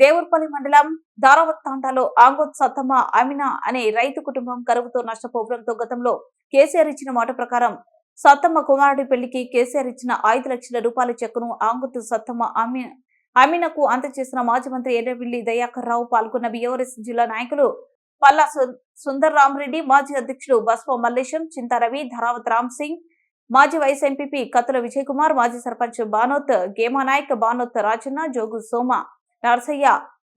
దేవుర్పల్లి మండలం దారావత్ తాండాలో ఆంగోత్ సత్తమ్మ అమినా అనే రైతు కుటుంబం కరువుతో నష్టపోవడంతో గతంలో కేసీఆర్ ఇచ్చిన మాట ప్రకారం సత్తమ్మ కుమారుడి పెళ్ళికి కేసీఆర్ ఇచ్చిన ఐదు లక్షల రూపాయల చెక్కును ఆంగుత్ సత్తమ్మ అమి అమీనకు అందజేసిన మాజీ మంత్రి ఎర్రవిల్లి దయాకర్ రావు పాల్గొన్న బీఆర్ఎస్ జిల్లా నాయకులు పల్లా సు- సుందర్ రామరెడ్డి మాజీ అధ్యక్షుడు బస్వ మల్లేశం చింతారవి ధరావత్ రామ్ సింగ్ మాజీ వైస్ ఎంపీపీ కత్తుల విజయ్ కుమార్ మాజీ సర్పంచ్ బానోత్ గేమానాయక్ బానోత్ రాజన్న జోగు సోమ నరసయ్య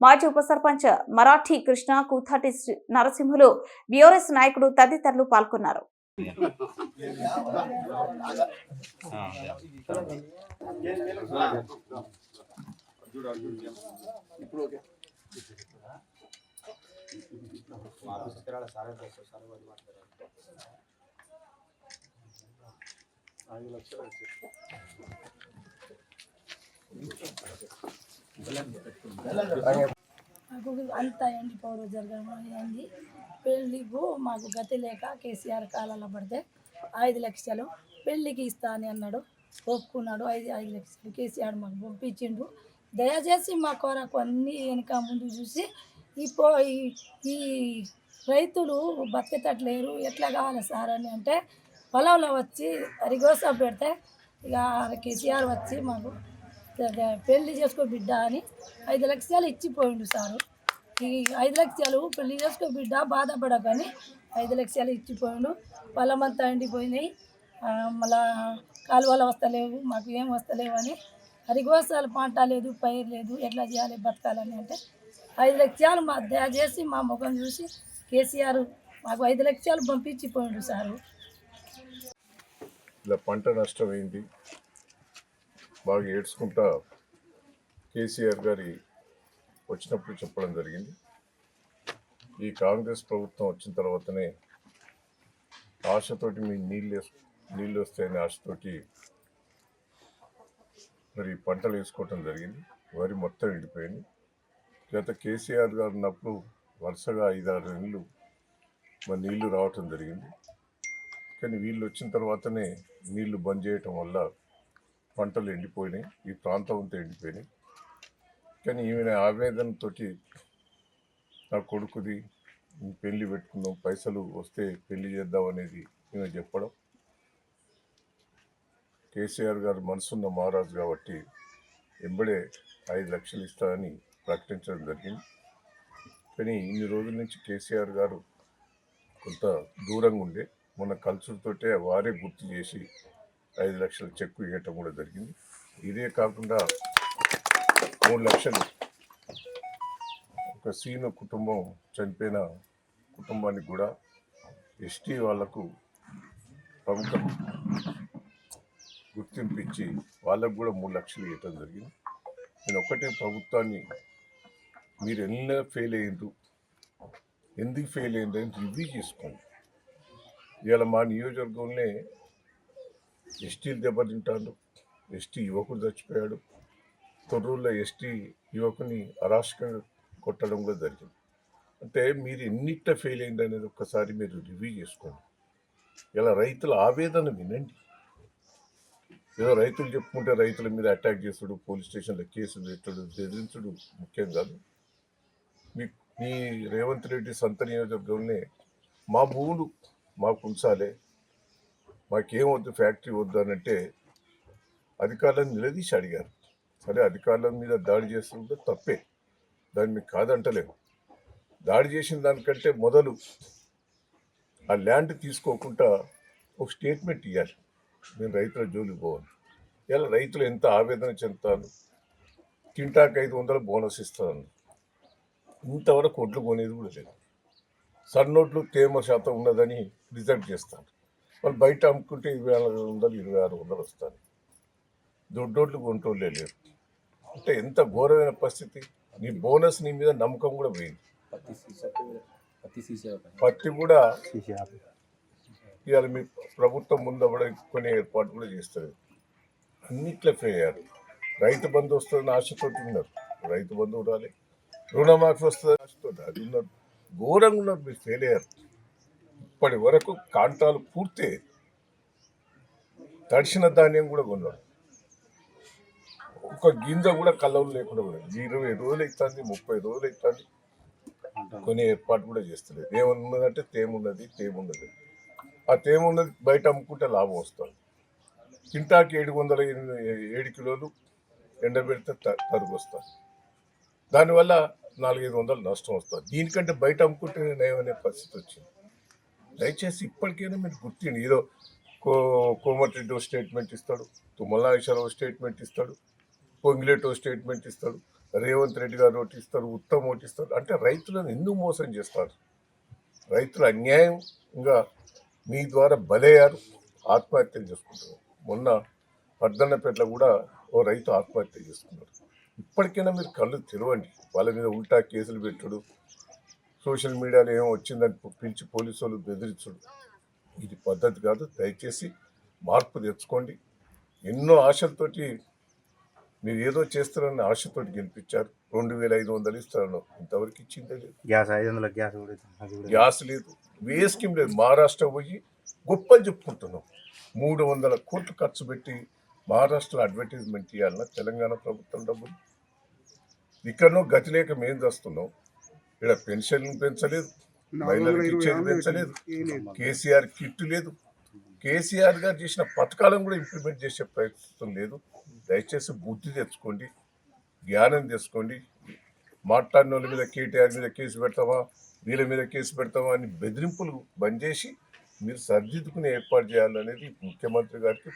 మాజీ ఉప సర్పంచ్ మరాఠీ కృష్ణ కూతాటి నరసింహులు బీఆర్ఎస్ నాయకుడు తదితరులు పాల్గొన్నారు. మాకు అంతా ఎండిపోవడం జరగడం అయింది పెళ్ళికు మాకు గతి లేక కేసీఆర్ కాలంలో పడితే ఐదు లక్షలు పెళ్ళికి ఇస్తా అని అన్నాడు ఒప్పుకున్నాడు. ఐదు ఐదు లక్షలు కేసీఆర్ మాకు పంపించిండు. దయచేసి మా కొరకు అన్నీ వెనక ముందు చూసి ఈ ఈ- ఈ రైతులు బతికేటట్లేరు ఎట్లా కావాలి సార్ అని అంటే పొలంలో వచ్చి అరిగోస పెడితే ఇక కేసీఆర్ వచ్చి మాకు పెళ్ళి చేసుకో బిడ్డ అని ఐదు లక్షలు ఇచ్చిపోయిండు సారు. ఈ ఐదు లక్షలు పెళ్ళి చేసుకో బిడ్డ బాధపడకని ఐదు లక్షలు ఇచ్చిపోయిండు. పొలమంతా ఎండిపోయినాయి. మళ్ళా కాలువలు వస్తలేవు మాకు ఏం వస్తలేవు అని హరిగోసాలు పంట లేదు పైరు లేదు ఎట్లా చేయాలి బతకాలని అంటే ఐదు లక్షలు మా దయచేసి మా ముఖం చూసి కేసీఆర్ మాకు ఐదు లక్షలు పంపించిపోయిండు సారు. ఇలా పంట నష్టమైంది బాగా ఏడ్చుకుంటా కేసీఆర్ గారి వచ్చినప్పుడు చెప్పడం జరిగింది. ఈ కాంగ్రెస్ ప్రభుత్వం వచ్చిన తర్వాతనే ఆశతోటి మీ నీళ్ళు నీళ్ళు వస్తాయని ఆశతోటి మరి పంటలు వేసుకోవటం జరిగింది. వరి మొత్తం ఎండిపోయింది గత కేసీఆర్ గారు ఉన్నప్పుడు వరుసగా ఐదారు నెలలు మరి నీళ్ళు రావటం జరిగింది. కానీ వీళ్ళు వచ్చిన తర్వాతనే నీళ్ళు బంద్ చేయటం వల్ల పంటలు ఎండిపోయినాయి. ఈ ప్రాంతం అంతా ఎండిపోయినాయి. కానీ ఈమె ఆవేదనతోటి నా కొడుకుది పెళ్ళి పెట్టుకుందాం పైసలు వస్తే పెళ్ళి చేద్దాం అనేది ఈమె చెప్పడం. కేసీఆర్ గారు మనసున్న మహారాజు కాబట్టి ఎంబడే ఐదు లక్షలు ఇస్తానని ప్రకటించడం జరిగింది. కానీ ఇన్ని రోజుల నుంచి కేసీఆర్ గారు కొంత దూరంగా ఉండే. మొన్న కల్చర్తోటే వారే గుర్తు చేసి ఐదు లక్షల చెక్కు ఇవ్వటం కూడా జరిగింది. ఇదే కాకుండా మూడు లక్షలు ఒక సీను కుటుంబం చనిపోయిన కుటుంబానికి కూడా ఎస్టీ వాళ్ళకు ప్రముఖ గుర్తింపు ఇచ్చి వాళ్ళకు కూడా మూడు లక్షలు ఇవ్వటం జరిగింది. నేను ఒకటే ప్రభుత్వాన్ని మీరు ఎన్నో ఫెయిల్ అయ్యిండ్రు ఎందుకు ఫెయిల్ అయింది రివ్యూ చేసుకోండి. ఇవాళ మా నియోజకవర్గంలో ఎస్టీలు దెబ్బతింటాడు ఎస్టీ యువకుడు చచ్చిపోయాడు. తొర్రూరులో ఎస్టీ యువకుని అరాష్కంగా కొట్టడం కూడా జరిగింది. అంటే మీరు ఎన్నిట్ట ఫెయిల్ అయింది అనేది ఒక్కసారి మీరు రివ్యూ చేసుకోండి. ఇలా రైతుల ఆవేదన వినండి. ఏదో రైతులు చెప్పుకుంటే రైతుల మీద అటాక్ చేసుడు పోలీస్ స్టేషన్లో కేసులు పెట్టడు బెదిరించడు ముఖ్యం కాదు. మీ మీ రేవంత్ రెడ్డి సొంత నియోజకవర్గంలోనే మా భూములు మాకు కుంసాలే మాకేమొద్దు ఫ్యాక్టరీ వద్దు అని అంటే అధికారులను నిలదీసి అడిగారు సరే అధికారుల మీద దాడి చేస్తుంటే తప్పే. దాన్ని మీకు కాదంటలేము. దాడి చేసిన దానికంటే మొదలు ఆ ల్యాండ్ తీసుకోకుండా ఒక స్టేట్మెంట్ ఇవ్వాలి నేను రైతుల జోలికి పోవాలి. ఇలా రైతులు ఎంత ఆవేదన చెందుతాను తింటాక ఐదు వందలు బోనస్ ఇస్తాను ఇంతవరకు ఒడ్లు కొనేది కూడా లేదు. సన్నోట్లు తేమ శాతం ఉన్నదని రిజెక్ట్ చేస్తాను వాళ్ళు బయట అమ్ముకుంటే ఇరవై నాలుగు వందలు ఇరవై ఆరు వందలు వస్తాయి. దొడ్డోట్లు కొంటోళ్ళే లేరు. అంటే ఎంత ఘోరమైన పరిస్థితి. నీ బోనస్ నీ మీద నమ్మకం కూడా పోయింది. పత్తి కూడా ఇవాళ మీ ప్రభుత్వం ముందు కూడా ఏర్పాటు కూడా చేస్తుంది అన్నిట్లో ఫెయిల్ అయ్యారు. రైతు బంధు వస్తుందని ఆశతో ఉన్నారు. రైతు బంధు రాలే రుణమాఫీ వస్తుందని ఆశతో అది ఉన్నారు. ఘోరంగా ఉన్నారు. మీరు ఫెయిల్ అయ్యారు. ఇప్పటి వరకు కాంటాలు పూర్తి తడిసిన ధాన్యం కూడా కొన్నారు ఒక గింజ కూడా కళ్ళలు లేకుండా కూడా ఇరవై రోజులు అవుతుంది ముప్పై రోజులు అవుతుంది కొన్ని ఏర్పాటు కూడా చేస్తలేదు. ఏమన్నదంటే తేమున్నది తేమున్నది. ఆ తేమున్నది బయట అమ్ముకుంటే లాభం వస్తుంది. కింటాకి ఏడు వందల ఏడు కిలోలు ఎండబెడితే తరుగు వస్తుంది. దానివల్ల నాలుగైదు వందలు నష్టం వస్తుంది. దీనికంటే బయట అమ్ముకుంటే నయమనే పరిస్థితి వచ్చింది. దయచేసి ఇప్పటికైనా మీరు గుర్తిండి ఏదో కో కోమటిరెడ్డి ఓ స్టేట్మెంట్ ఇస్తాడు తుమ్మల స్టేట్మెంట్ ఇస్తాడు పొంగిలేటో స్టేట్మెంట్ ఇస్తాడు రేవంత్ రెడ్డి గారు ఓటిస్తారు ఉత్తమ్ ఓటిస్తారు అంటే రైతులను ఎందుకు మోసం చేస్తారు? రైతులు అన్యాయంగా మీ ద్వారా బలయ్యారు ఆత్మహత్యలు చేసుకుంటారు మొన్న పర్దన్నపేటలో కూడా ఓ రైతు ఆత్మహత్య చేసుకున్నారు ఇప్పటికైనా మీరు కళ్ళు తెరవండి. వాళ్ళ మీద ఉల్టా కేసులు పెట్టడు సోషల్ మీడియాలో ఏమో వచ్చిందని పిలిచి పోలీసు వాళ్ళు బెదిరించుడు. ఇది పద్ధతి కాదు. దయచేసి మార్పు తెచ్చుకోండి. ఎన్నో ఆశలతోటి మీరు ఏదో చేస్తారని ఆశతోటి గెలిపించారు. రెండు వేల ఐదు వందలు ఇస్తారని ఇంతవరకు ఇచ్చిందే లేదు. గ్యాస్ ఐదు వందల గ్యాస్ గ్యాస్ లేదు. ఏ స్కీమ్ లేదు. మహారాష్ట్ర పోయి గొప్పలు చెప్పుకుంటున్నాం. మూడు వందల కోట్లు ఖర్చు పెట్టి మహారాష్ట్రలో అడ్వర్టైజ్మెంట్ ఇవ్వాలన్నా తెలంగాణ ప్రభుత్వం డబ్బులు. ఇక్కడనో గతి లేక మేము చేస్తున్నాం. ఇక్కడ పెన్షన్ పెంచలేదు మహిళలకు ఇచ్చేది పెంచలేదు కేసీఆర్ కిట్ లేదు. కేసీఆర్ గారు చేసిన పథకాలను కూడా ఇంప్లిమెంట్ చేసే ప్రయత్నం లేదు. దయచేసి బుద్ధి తెచ్చుకోండి జ్ఞానం తెచ్చుకోండి. మాట్లాడిన వాళ్ళ మీద కేటీఆర్ మీద కేసు పెడతామా వీళ్ళ మీద కేసు పెడతామా అని బెదిరింపులు బంద్ చేసి మీరు సర్దిద్దుకుని ఏర్పాటు చేయాలనేది ముఖ్యమంత్రి గారికి